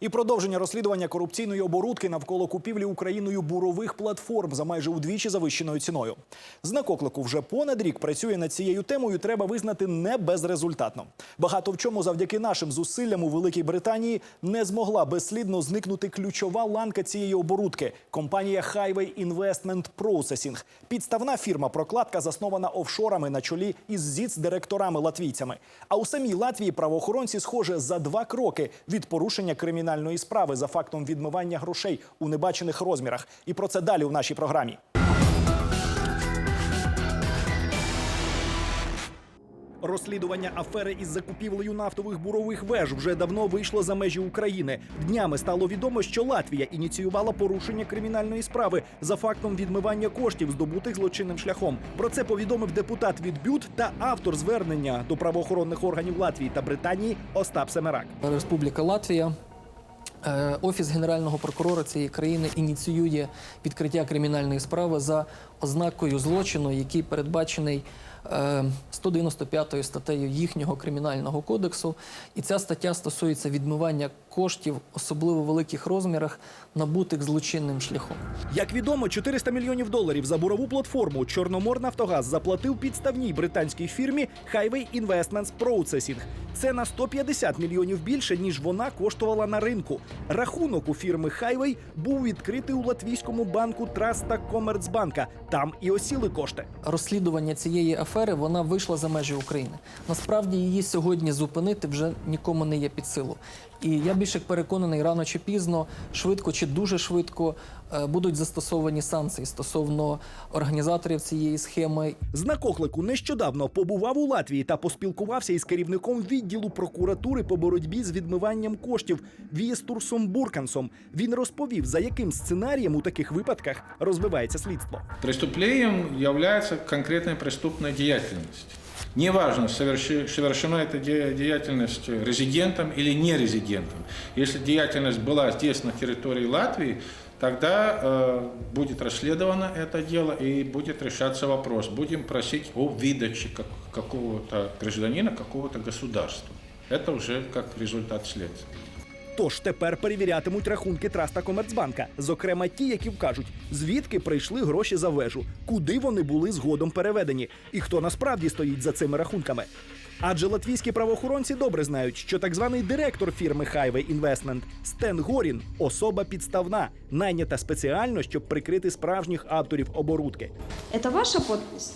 І продовження розслідування корупційної оборудки навколо купівлі Україною бурових платформ за майже удвічі завищеною ціною. Знак оклику вже понад рік працює над цією темою. Треба визнати не безрезультатно. Багато в чому завдяки нашим зусиллям у Великій Британії не змогла безслідно зникнути ключова ланка цієї оборудки компанія Highway Investment Processing. Підставна фірма прокладка заснована офшорами на чолі із зіц директорами латвійцями. А у самій Латвії правоохоронці схоже за два кроки від порушення кримінальної справи за фактом відмивання грошей у небачених розмірах. І про це далі у нашій програмі. Розслідування афери із закупівлею нафтових бурових веж вже давно вийшло за межі України. Днями стало відомо, що Латвія ініціювала порушення кримінальної справи за фактом відмивання коштів, здобутих злочинним шляхом. Про це повідомив депутат від БЮТ та автор звернення до правоохоронних органів Латвії та Британії Остап Семерак. Республіка Латвія. Е, Офіс генерального прокурора цієї країни ініціює відкриття кримінальної справи за ознакою злочину, який передбачений 195 статтею їхнього кримінального кодексу. І ця стаття стосується відмивання коштів, особливо в великих розмірах, набутих злочинним шляхом. Як відомо, 400 мільйонів доларів за бурову платформу Чорноморнафтогаз заплатив підставній британській фірмі Highway Investments Processing. Це на 150 мільйонів більше, ніж вона коштувала на ринку. Рахунок у фірми Highway був відкритий у латвійському банку Траста Комерцбанка. Там і осіли кошти. розслідування цієї афери вона вийшла за межі України. Насправді її сьогодні зупинити вже нікому не є під силу. І я більше переконаний, рано чи пізно, швидко чи дуже швидко будуть застосовані санкції стосовно організаторів цієї схеми. Знак оклику нещодавно побував у Латвії та поспілкувався із керівником відділу прокуратури по боротьбі з відмиванням коштів Вієстурсом Буркансом. Він розповів, за яким сценарієм у таких випадках розвивається слідство. Преступлением является конкретная преступная деятельность. Неважно, совершена эта де- деятельность резидентом или не резидентом. Если деятельность была здесь, на территории Латвии, тогда э, будет расследовано это дело и будет решаться вопрос. Будем просить о выдаче как- какого-то гражданина, какого-то государства. Это уже как результат следствия. Тож тепер перевірятимуть рахунки Траста Комерцбанка, зокрема ті, які вкажуть, звідки прийшли гроші за вежу, куди вони були згодом переведені, і хто насправді стоїть за цими рахунками. Адже латвійські правоохоронці добре знають, що так званий директор фірми Highway Investment Стен Горін особа підставна, найнята спеціально, щоб прикрити справжніх авторів оборудки. Це ваша подпись?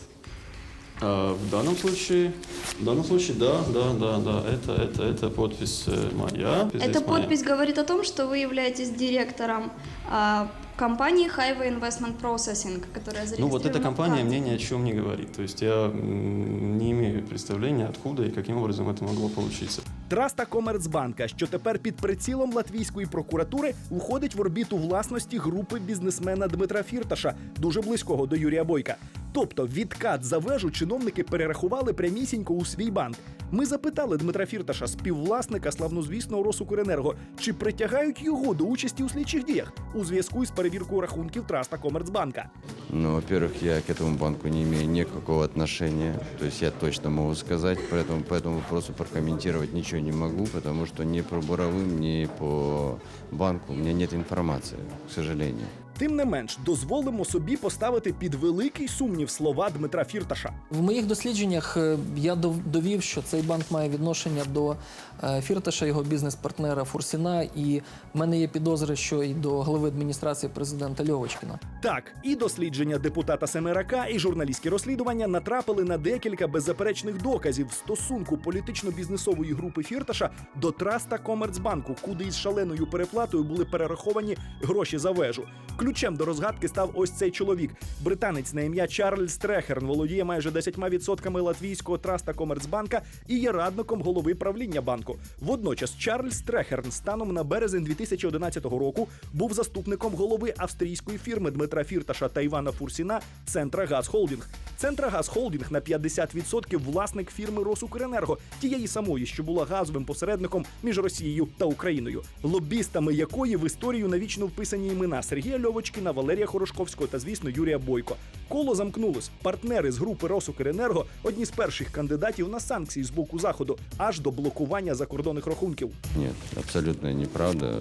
А, В данном случае, в данном случае, да, да, да, да, это, это, это подпись э, моя. Эта Здесь моя. подпись говорит о том, что вы являетесь директором а, компании Highway Investment Processing, которая зарегистрирована Ну вот эта в компания Канаде. мне ни о чем не говорит. То есть я м, не имею представления, откуда и каким образом это могло получиться. Траста Комерцбанка, що тепер під прицілом латвійської прокуратури входить в орбіту власності групи бізнесмена Дмитра Фірташа, дуже близького до Юрія Бойка. Тобто відкат за вежу чиновники перерахували прямісінько у свій банк. Ми запитали Дмитра Фірташа, співвласника славнозвісного Росукренерго, чи притягають його до участі у слідчих діях у зв'язку із перевіркою рахунків Траста Комерцбанка. Ну, во-первых, я к этому банку не имею никакого отношения. То есть я точно могу сказать, поэтому по этому вопросу прокомментировать ничего не могу, потому что ни по буровым, ни по банку у меня нет информации, к сожалению. Тим не менш, дозволимо собі поставити під великий сумнів слова Дмитра Фірташа. В моїх дослідженнях е, я довів, що цей банк має відношення до е, Фірташа, його бізнес-партнера Фурсіна, і в мене є підозри, що і до голови адміністрації президента Льовочкіна. Так, і дослідження депутата Семерака, і журналістські розслідування натрапили на декілька беззаперечних доказів стосунку політично-бізнесової групи Фірташа до Траста Комерцбанку, куди із шаленою переплатою були перераховані гроші за вежу. Ключем до розгадки став ось цей чоловік. Британець на ім'я Чарльз Трехерн володіє майже 10% латвійського траста Комерцбанка і є радником голови правління банку. Водночас Чарльз Трехерн станом на березень 2011 року був заступником голови австрійської фірми Дмитра Фірташа та Івана Фурсіна Центра Газ Холдінг. Центра Газ Холдінг на 50% власник фірми Росукренерго, тієї самої, що була газовим посередником між Росією та Україною, лобістами якої в історію навічно вписані імена Сергія Льовочкіна Льовочкіна, Валерія Хорошковського та, звісно, Юрія Бойко. Коло замкнулось. Партнери з групи Росукренерго одні з перших кандидатів на санкції з боку заходу, аж до блокування закордонних рахунків. Ні, абсолютно неправда.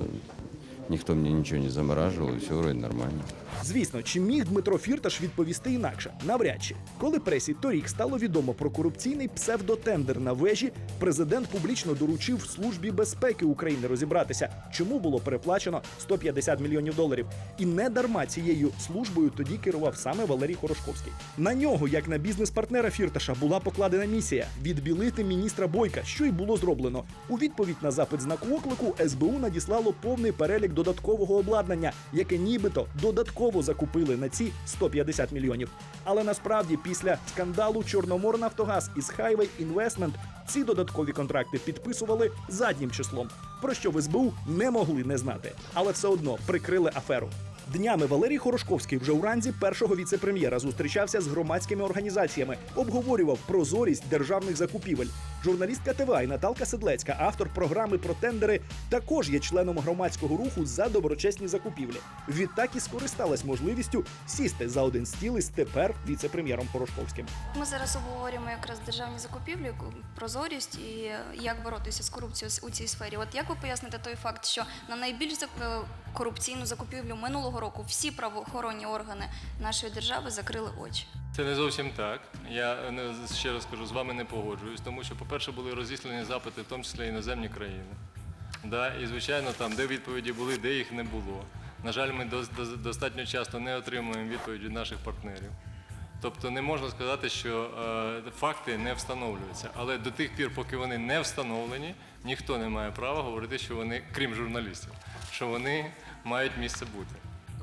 Никто мне ничего не замораживал, и все вроде нормально. Звісно, чи міг Дмитро Фірташ відповісти інакше? Навряд чи. Коли пресі торік стало відомо про корупційний псевдотендер на вежі, президент публічно доручив Службі безпеки України розібратися, чому було переплачено 150 мільйонів доларів. І не дарма цією службою тоді керував саме Валерій Хорошковський. На нього, як на бізнес-партнера Фірташа, була покладена місія відбілити міністра Бойка, що й було зроблено. У відповідь на запит знаку оклику СБУ надіслало повний перелік додаткового обладнання, яке нібито додатково закупили на ці 150 мільйонів. Але насправді після скандалу Чорноморнафтогаз із Highway Investment ці додаткові контракти підписували заднім числом, про що в СБУ не могли не знати, але все одно прикрили аферу. Днями Валерій Хорошковський вже у першого віце-прем'єра зустрічався з громадськими організаціями, обговорював прозорість державних закупівель. Журналістка ТВА і Наталка Седлецька, автор програми про тендери, також є членом громадського руху за доброчесні закупівлі. Відтак і скористалась можливістю сісти за один стіл із тепер віце-прем'єром Хорошковським. Ми зараз обговорюємо якраз державні закупівлі, прозорість і е, як боротися з корупцією у цій сфері. От як ви поясните той факт, що на найбільш е, корупційну закупівлю минулого року всі правоохоронні органи нашої держави закрили очі? Це не зовсім так. Я е, ще раз кажу, з вами не погоджуюсь, тому що, по-перше, були розіслані запити, в тому числі іноземні країни. Да, і, звичайно, там, де відповіді були, де їх не було. На жаль, ми дос- дос- достатньо часто не отримуємо відповідь від наших партнерів. Тобто не можна сказати, що е, факти не встановлюються. Але до тих пір, поки вони не встановлені, ніхто не має права говорити, що вони, крім журналістів, що вони мають місце бути.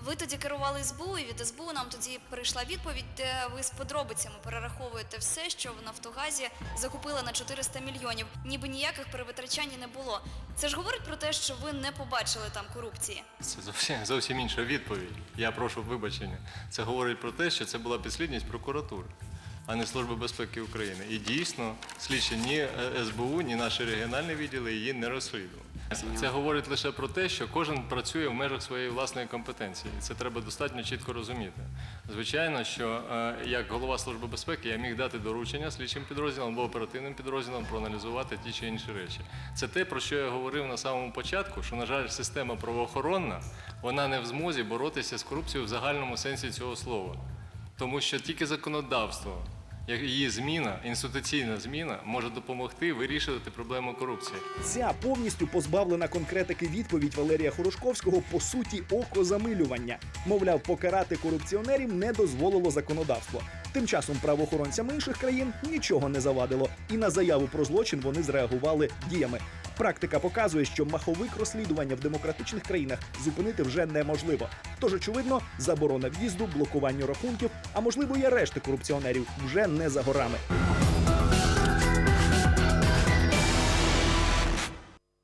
Ви тоді керували СБУ, і від СБУ нам тоді прийшла відповідь, де ви з подробицями перераховуєте все, що в Нафтогазі закупили на 400 мільйонів. Ніби ніяких перевитрачань не було. Це ж говорить про те, що ви не побачили там корупції. Це зовсім, зовсім інша відповідь. Я прошу вибачення. Це говорить про те, що це була підслідність прокуратури, а не Служби безпеки України. І дійсно, слідчі ні е, СБУ, ні наші регіональні відділи її не розслідували. Це говорить лише про те, що кожен працює в межах своєї власної компетенції. І це треба достатньо чітко розуміти. Звичайно, що е, як голова Служби безпеки я міг дати доручення слідчим підрозділам або оперативним підрозділам проаналізувати ті чи інші речі. Це те, про що я говорив на самому початку, що, на жаль, система правоохоронна вона не в змозі боротися з корупцією в загальному сенсі цього слова. Тому що тільки законодавство, її зміна, інституційна зміна, може допомогти вирішувати проблему корупції. Ця повністю позбавлена конкретики відповідь Валерія Хорошковського по суті окозамилювання. Мовляв, покарати корупціонерів не дозволило законодавство. Тим часом правоохоронцям інших країн нічого не завадило, і на заяву про злочин вони зреагували діями. Практика показує, що маховик розслідування в демократичних країнах зупинити вже неможливо. Тож, очевидно, заборона в'їзду, блокування рахунків, а можливо і арешти корупціонерів вже не за горами.